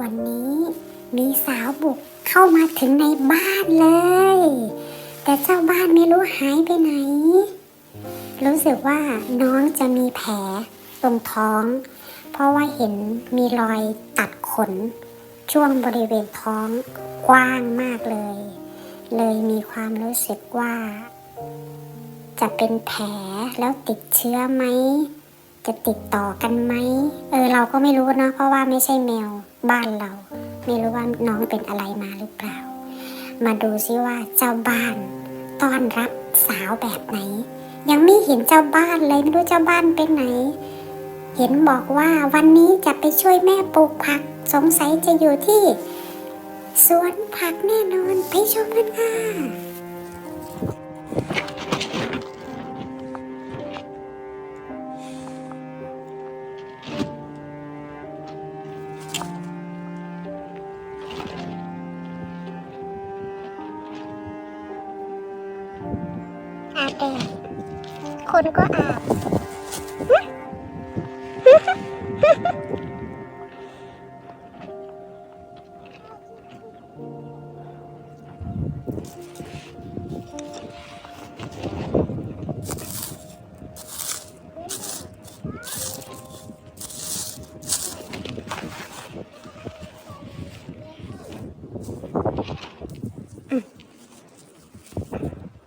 วันนี้มีสาวบุกเข้ามาถึงในบ้านเลย แต่เจ้าบ้านไม่รู้หายไปไหน รู้สึกว่าน้องจะมีแผลตรงท้อง เพราะว่าเห็นมีรอยตัดขน ช่วงบริเวณท้องกว้างมากเลย เลยมีความรู้สึกว่า จะเป็นแผลแล้วติดเชื้อไหม จะติดต่อกันไหมเออเราก็ไม่รู้เนอะเพราะว่าไม่ใช่แมวบ้านเรา ไม่รู้ว่าน้องเป็นอะไรมาหรือเปล่า มาดูซิว่าเจ้าบ้าน ต้อนรับสาวแบบไหน ยังไม่เห็นเจ้าบ้านเลยไม่รู้เจ้าบ้านเป็นไหน เห็นบอกว่าวันนี้จะไปช่วยแม่ปลูกผัก สงสัยจะอยู่ที่ สวนผักแน่นอนไปชมกันค่ะ แดดคนก็อาบ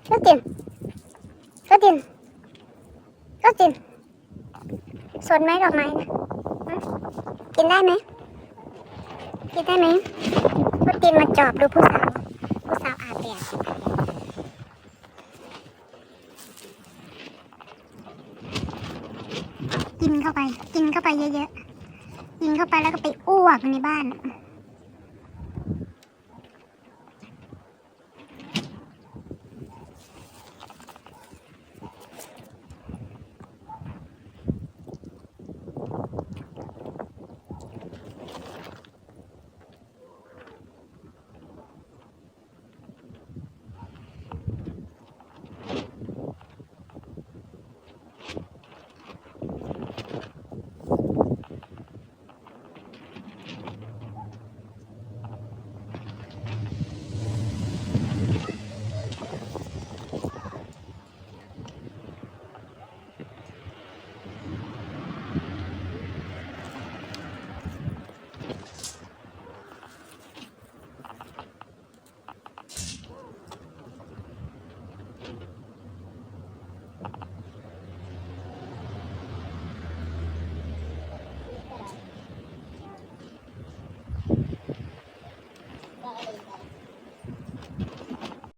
ก็ตินก็ติน ก็ตินสนไหมดอกไม้นะกินได้ไหมกินได้ไหมก็ตินมาจอบดูผู้สาว ผู้สาวอาบแดดกินเข้าไป กินเข้าไปเยอะๆ กินเข้าไปแล้วก็ไปอ้วกในบ้าน